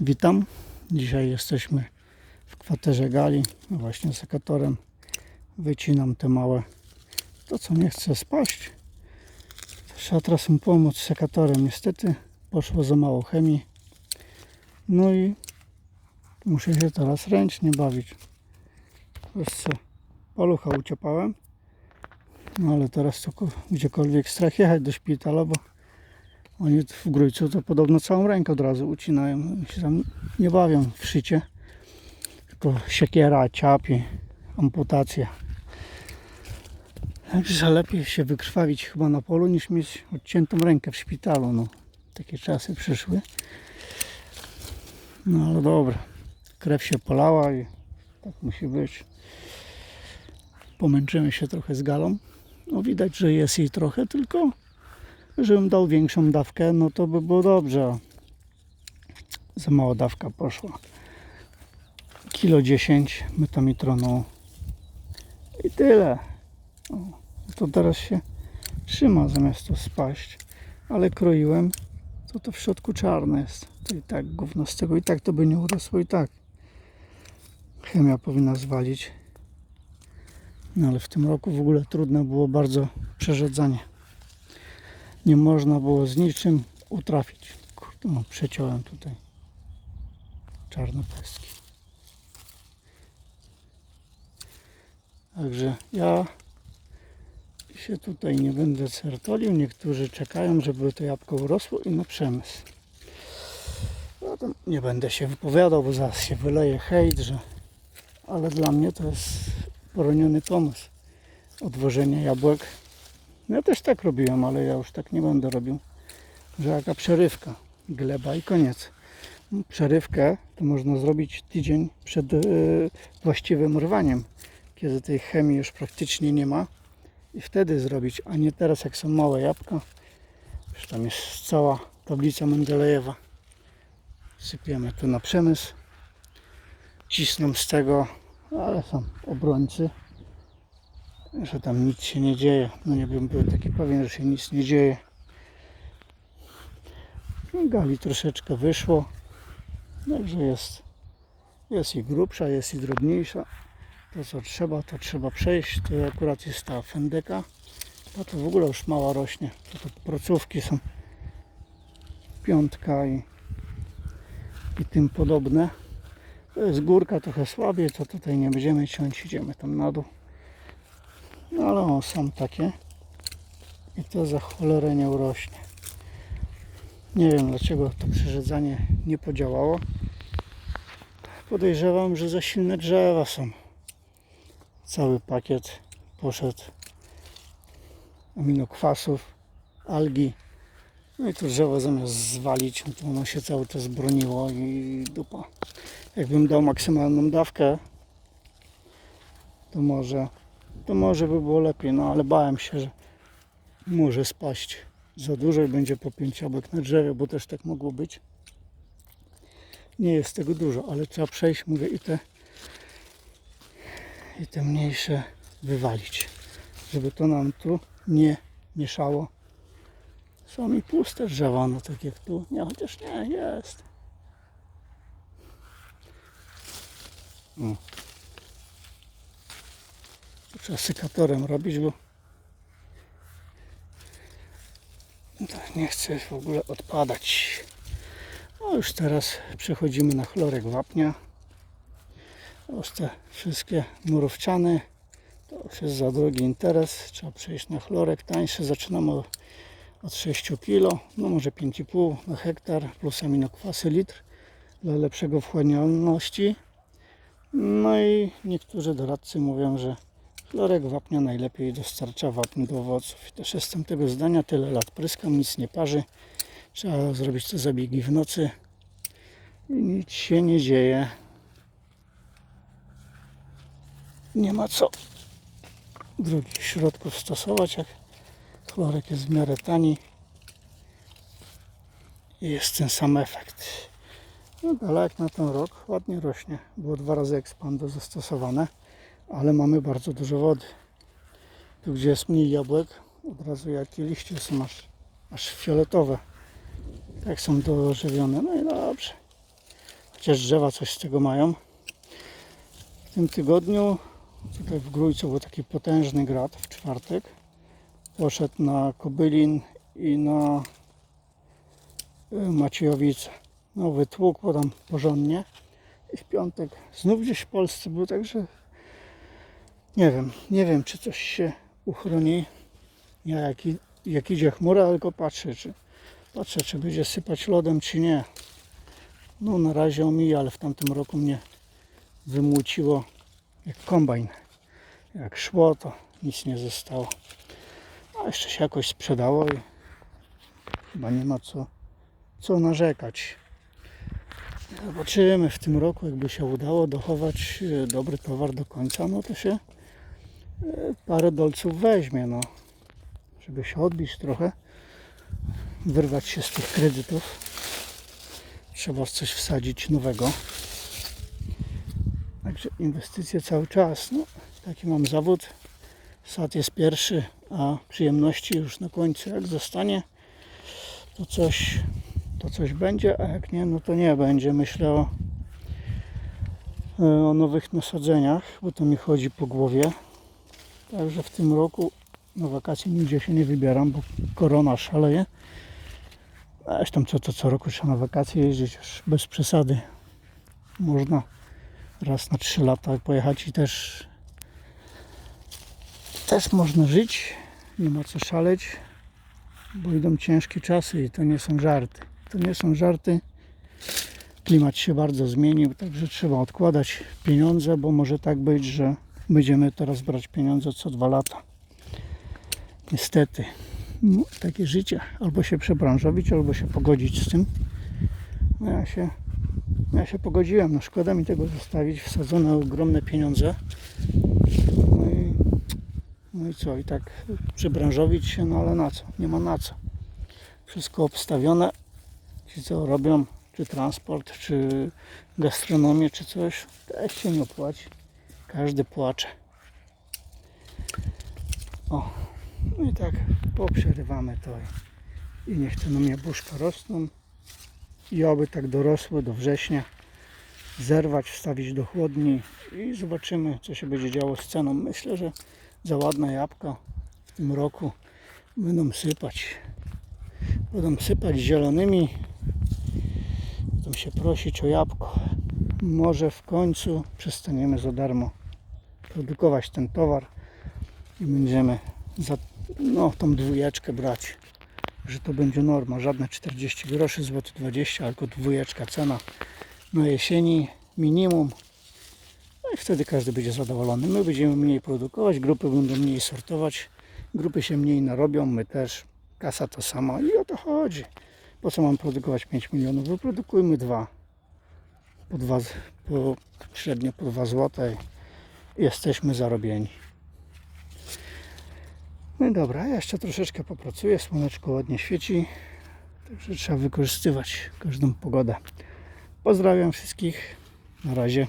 Witam. Dzisiaj jesteśmy w kwaterze Gali. Właśnie sekatorem wycinam te małe. To co nie chce spaść. Trzeba teraz mu pomóc sekatorem. Niestety poszło za mało chemii. No i muszę się teraz ręcznie bawić. Wiesz co, palucha uciepałem. No ale teraz to gdziekolwiek strach jechać do szpitala, bo oni w grójcu to podobno całą rękę od razu ucinają. Się tam nie bawią w szycie. Tylko siekiera, ciapi, amputacja. Także lepiej się wykrwawić chyba na polu niż mieć odciętą rękę w szpitalu. No, takie czasy przyszły. No ale dobra. Krew się polała i tak musi być. Pomęczymy się trochę z galą. No widać, że jest jej trochę, tylko żebym dał większą dawkę, no to by było dobrze. Za mała dawka poszła. Kilo 10 metamitronu i tyle. O, to teraz się trzyma zamiast to spaść. Ale kroiłem, to to w środku czarne jest. To i tak gówno z tego i tak to by nie urosło i tak. Chemia powinna zwalić. No ale w tym roku w ogóle trudne było bardzo przerzedzanie nie można było z niczym utrafić. Kurde, no, przeciąłem tutaj czarne pestki. Także ja się tutaj nie będę certolił. Niektórzy czekają, żeby to jabłko urosło i na przemysł. Zatem nie będę się wypowiadał, bo zaraz się wyleje hejt, że... ale dla mnie to jest poroniony pomysł. Odwożenie jabłek no Ja też tak robiłem, ale ja już tak nie będę robił. Że jaka przerywka, gleba i koniec. Przerywkę to można zrobić tydzień przed e, właściwym rwaniem, kiedy tej chemii już praktycznie nie ma i wtedy zrobić, a nie teraz jak są małe jabłka. Już tam jest cała tablica Mendelejewa. Sypiemy tu na przemysł. Cisną z tego, ale są obrońcy że tam nic się nie dzieje. No nie bym był taki pewien, że się nic nie dzieje. No, Gali troszeczkę wyszło. Także jest, jest i grubsza, jest i drobniejsza. To co trzeba, to trzeba przejść. To akurat jest ta fendeka. A to w ogóle już mała rośnie. To, to procówki są piątka i, i tym podobne. To jest górka trochę słabiej, to tutaj nie będziemy ciąć, idziemy tam na dół. No ale o, są takie. I to za cholerę nie urośnie. Nie wiem dlaczego to przerzedzanie nie podziałało. Podejrzewam, że za silne drzewa są. Cały pakiet poszedł aminokwasów, algi. No i to drzewo zamiast zwalić, no to ono się cały czas broniło i dupa. Jakbym dał maksymalną dawkę, to może to może by było lepiej, no ale bałem się, że może spaść za dużo i będzie po pięć jabłek na drzewie, bo też tak mogło być. Nie jest tego dużo, ale trzeba przejść, mówię, i te i te mniejsze wywalić, żeby to nam tu nie mieszało. Są i puste drzewa, no tak jak tu. Nie, chociaż nie, jest. To trzeba sykatorem robić, bo to nie chce w ogóle odpadać. No już teraz przechodzimy na chlorek wapnia. Już te wszystkie murowciany. To już jest za drogi interes. Trzeba przejść na chlorek tańszy. Zaczynamy od- od 6 kg, no może 5,5 na hektar plus aminokwasy litr dla lepszego wchłanialności. No i niektórzy doradcy mówią, że Chlorek wapnia najlepiej dostarcza wapń do owoców. I też jestem tego zdania, tyle lat pryskam, nic nie parzy. Trzeba zrobić te zabiegi w nocy i nic się nie dzieje. Nie ma co drugich środków stosować, jak chlorek jest w miarę tani i jest ten sam efekt. No ale jak na ten rok ładnie rośnie. Było dwa razy ekspando zastosowane ale mamy bardzo dużo wody. Tu gdzie jest mniej jabłek, od razu jakie liście są aż, aż fioletowe. Tak są dożywione. No i dobrze. Chociaż drzewa coś z tego mają. W tym tygodniu tutaj w Grójcu był taki potężny grad w czwartek. Poszedł na Kobylin i na y, Maciejowice. No wytłukło tam porządnie. I w piątek znów gdzieś w Polsce był, także nie wiem, nie wiem czy coś się uchroni. Ja jak, jak idzie chmura, tylko patrzę czy, patrzę czy będzie sypać lodem czy nie. No na razie omija, ale w tamtym roku mnie wymłóciło jak kombajn. Jak szło to nic nie zostało. A jeszcze się jakoś sprzedało i chyba nie ma co, co narzekać. Zobaczymy w tym roku, jakby się udało dochować e, dobry towar do końca, no to się parę dolców weźmie, no. Żeby się odbić trochę, wyrwać się z tych kredytów. Trzeba w coś wsadzić nowego. Także inwestycje cały czas. No, taki mam zawód. Sad jest pierwszy, a przyjemności już na końcu. Jak zostanie, to coś, to coś będzie, a jak nie, no to nie będzie. Myślę o, o nowych nasadzeniach, bo to mi chodzi po głowie. Także w tym roku na wakacje nigdzie się nie wybieram, bo korona szaleje. A Zresztą co to co roku trzeba na wakacje jeździć już bez przesady. Można raz na 3 lata pojechać i też też można żyć. Nie ma co szaleć, bo idą ciężkie czasy i to nie są żarty. To nie są żarty. Klimat się bardzo zmienił, także trzeba odkładać pieniądze, bo może tak być, że będziemy teraz brać pieniądze co dwa lata. Niestety. No, takie życie. Albo się przebranżowić, albo się pogodzić z tym. No ja się, ja się pogodziłem. No szkoda mi tego zostawić. Wsadzone ogromne pieniądze. No i, no i co? I tak przebranżowić się, no ale na co? Nie ma na co. Wszystko obstawione. Ci co robią, czy transport, czy gastronomię, czy coś, też się nie opłaci. Każdy płacze. O, no i tak poprzerywamy to i, niech te nam jabłuszka rosną i oby tak dorosły do września zerwać, wstawić do chłodni i zobaczymy co się będzie działo z ceną. Myślę, że za ładne jabłka w tym roku będą sypać. Będą sypać zielonymi. Będą się prosić o jabłko. Może w końcu przestaniemy za darmo produkować ten towar i będziemy za no, tą dwójeczkę brać, że to będzie norma, żadne 40 groszy, złoty 20, tylko dwójeczka cena na jesieni minimum. No i wtedy każdy będzie zadowolony. My będziemy mniej produkować, grupy będą mniej sortować, grupy się mniej narobią, my też. Kasa to sama i o to chodzi. Po co mam produkować 5 milionów? Wyprodukujmy dwa. Po dwa, po, średnio po 2 złote i jesteśmy zarobieni. No i dobra, ja jeszcze troszeczkę popracuję, słoneczko ładnie świeci, także trzeba wykorzystywać każdą pogodę. Pozdrawiam wszystkich, na razie.